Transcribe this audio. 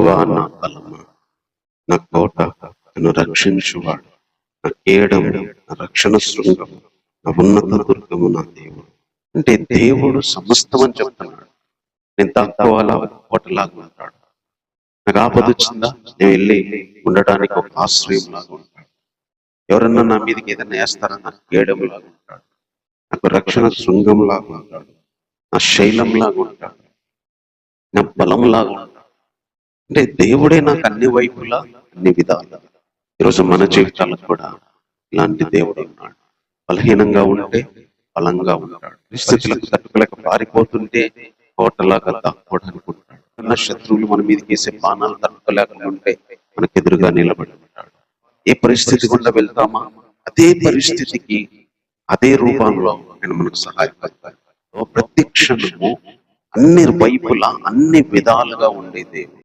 యహోవా నా బలము నా కోట నన్ను రక్షించువాడు. నా కేడం నా రక్షణ శృంగం నా ఉన్నత దుర్గము నా దేవుడు. అంటే దేవుడు సమస్తం అని చెప్తున్నాడు. నేను తక్కువలా కోటలాగా ఉంటాడు. నాకు ఆపద వచ్చిందా? నేను వెళ్ళి ఉండడానికి ఒక ఆశ్రయం లాగా ఉంటాడు. ఎవరన్నా నా మీదకి ఏదైనా వేస్తారా? నాకు కేడం లాగా ఉంటాడు. నాకు రక్షణ శృంగం లాగా ఉంటాడు. నా శైలం లాగా ఉంటాడు. నా బలం లాగా ఉంటాడు. అంటే దేవుడే నాకు అన్ని వైపులా అన్ని విధాలు. ఈరోజు మన జీవితాలకు కూడా ఇలాంటి దేవుడు ఉన్నాడు. బలహీనంగా ఉంటే బలంగా ఉంటాడు. పరిస్థితులకు తట్టుకోలేక పారిపోతుంటే కోటలాగా దాక్కోవడానికి ఉంటాడు. ఉన్న శత్రువులు మన మీద వేసే బాణాలు తట్టుకోలేకుండా ఉంటే మనకు ఎదురుగా నిలబడి ఉంటాడు. ఏ పరిస్థితి గుండా వెళ్తామా? అదే పరిస్థితికి అదే రూపంలో ఆయన మనకు సహాయపడతాడు ప్రతి క్షణము అన్ని వైపులా అన్ని విధాలుగా ఉండే దేవుడు.